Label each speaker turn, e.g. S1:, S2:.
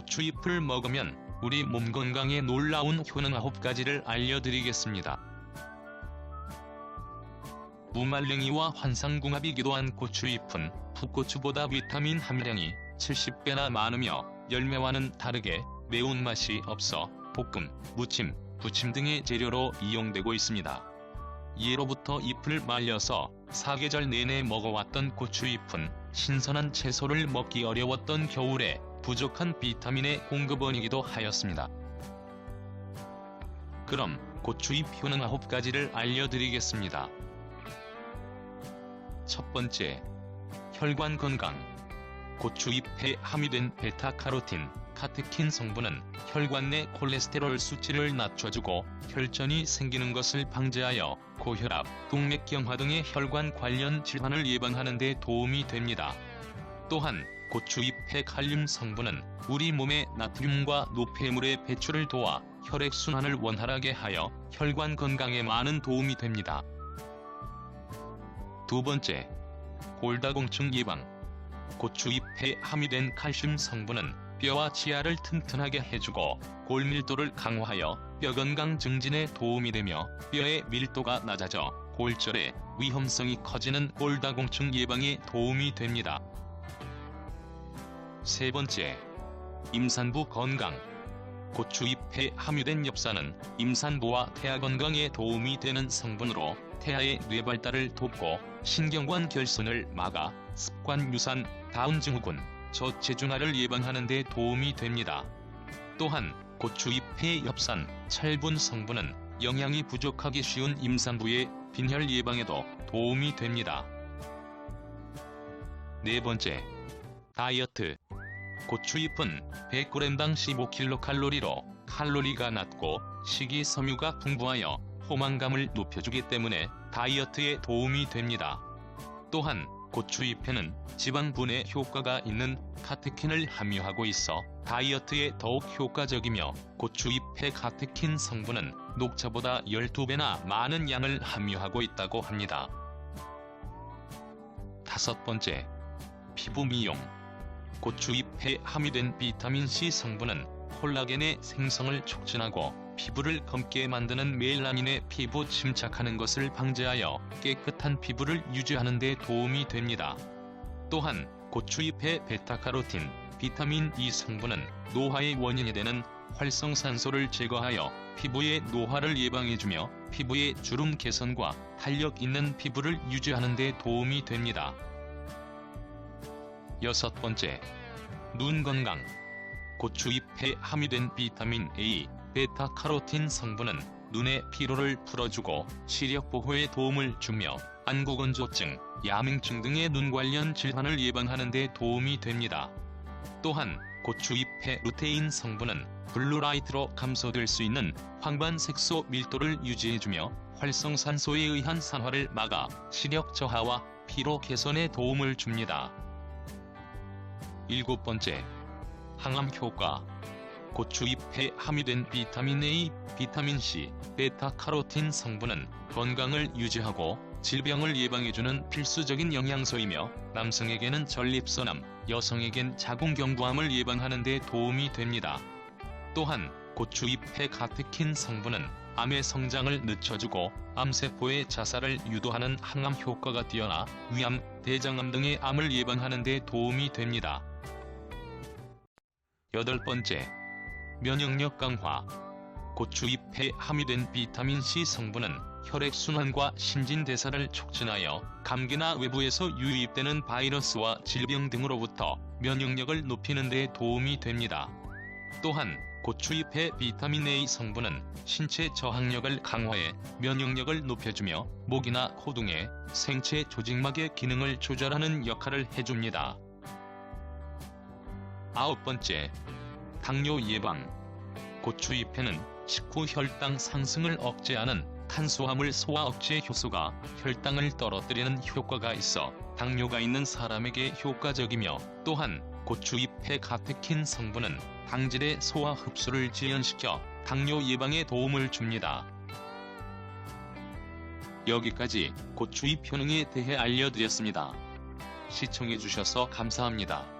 S1: 고추잎을 먹으면 우리 몸 건강에 놀라운 효능 9가지를 알려드리겠습니다. 무말랭이와 환상궁합이기도 한 고추잎은 풋고추보다 비타민 함량이 70배나 많으며 열매와는 다르게 매운맛이 없어 볶음, 무침, 부침 등의 재료로 이용되고 있습니다. 예로부터 잎을 말려서 사계절 내내 먹어왔던 고추잎은 신선한 채소를 먹기 어려웠던 겨울에 부족한 비타민의 공급원이기도 하였습니다. 그럼 고추잎 효능 9가지를 알려드리겠습니다. 첫 번째, 혈관 건강. 고추잎에 함유된 베타카로틴, 카테킨 성분은 혈관 내 콜레스테롤 수치를 낮춰주고 혈전이 생기는 것을 방지하여 고혈압, 동맥경화 등의 혈관 관련 질환을 예방하는 데 도움이 됩니다. 또한 고추잎의 칼륨 성분은 우리 몸의 나트륨과 노폐물의 배출을 도와 혈액순환을 원활하게 하여 혈관 건강에 많은 도움이 됩니다. 두 번째, 골다공증 예방. 고추잎에 함유된 칼슘 성분은 뼈와 치아를 튼튼하게 해주고 골밀도를 강화하여 뼈 건강 증진에 도움이 되며 뼈의 밀도가 낮아져 골절의 위험성이 커지는 골다공증 예방에 도움이 됩니다. 세 번째, 임산부 건강. 고추잎에 함유된 엽산은 임산부와 태아 건강에 도움이 되는 성분으로 태아의 뇌발달을 돕고 신경관 결손을 막아 습관 유산, 다운 증후군, 저체중아를 예방하는 데 도움이 됩니다. 또한 고추잎의 엽산, 찰분 성분은 영양이 부족하기 쉬운 임산부의 빈혈 예방에도 도움이 됩니다. 네 번째, 다이어트. 고추잎은 100g당 15kcal로 칼로리가 낮고 식이섬유가 풍부하여 포만감을 높여주기 때문에 다이어트에 도움이 됩니다. 또한 고추잎에는 지방 분해 효과가 있는 카테킨을 함유하고 있어 다이어트에 더욱 효과적이며 고추잎의 카테킨 성분은 녹차보다 12배나 많은 양을 함유하고 있다고 합니다. 다섯 번째, 피부 미용. 고추 잎에 함유된 비타민C 성분은 콜라겐의 생성을 촉진하고 피부를 검게 만드는 멜라닌의 피부 침착하는 것을 방지하여 깨끗한 피부를 유지하는 데 도움이 됩니다. 또한 고추잎의 베타카로틴, 비타민 E 성분은 노화의 원인이 되는 활성산소를 제거하여 피부의 노화를 예방해주며 피부의 주름 개선과 탄력 있는 피부를 유지하는 데 도움이 됩니다. 여섯 번째, 눈 건강. 고추 잎에 함유된 비타민 A, 베타카로틴 성분은 눈의 피로를 풀어주고 시력 보호에 도움을 주며 안구건조증, 야맹증 등의 눈 관련 질환을 예방하는 데 도움이 됩니다. 또한 고추 잎의 루테인 성분은 블루라이트로 감소될 수 있는 황반색소 밀도를 유지해주며 활성산소에 의한 산화를 막아 시력 저하와 피로 개선에 도움을 줍니다. 일곱 번째, 항암 효과. 고추 잎에 함유된 비타민 A, 비타민 C, 베타카로틴 성분은 건강을 유지하고 질병을 예방해주는 필수적인 영양소이며 남성에게는 전립선암, 여성에겐 자궁경부암을 예방하는 데 도움이 됩니다. 또한 고추잎의 카테킨 성분은 암의 성장을 늦춰주고 암세포의 자살을 유도하는 항암 효과가 뛰어나 위암, 대장암 등의 암을 예방하는 데 도움이 됩니다. 여덟 번째, 면역력 강화. 고추 잎에 함유된 비타민C 성분은 혈액순환과 신진대사를 촉진하여 감기나 외부에서 유입되는 바이러스와 질병 등으로부터 면역력을 높이는 데 도움이 됩니다. 또한 고추잎의 비타민 A 성분은 신체 저항력을 강화해 면역력을 높여주며 목이나 코 등의 생체 조직막의 기능을 조절하는 역할을 해줍니다. 아홉 번째, 당뇨 예방. 고추잎에는 식후 혈당 상승을 억제하는 탄수화물 소화 억제 효소가 혈당을 떨어뜨리는 효과가 있어 당뇨가 있는 사람에게 효과적이며 또한 고추잎의 카테킨 성분은 당질의 소화 흡수를 지연시켜 당뇨 예방에 도움을 줍니다. 여기까지 고추잎 효능에 대해 알려드렸습니다. 시청해주셔서 감사합니다.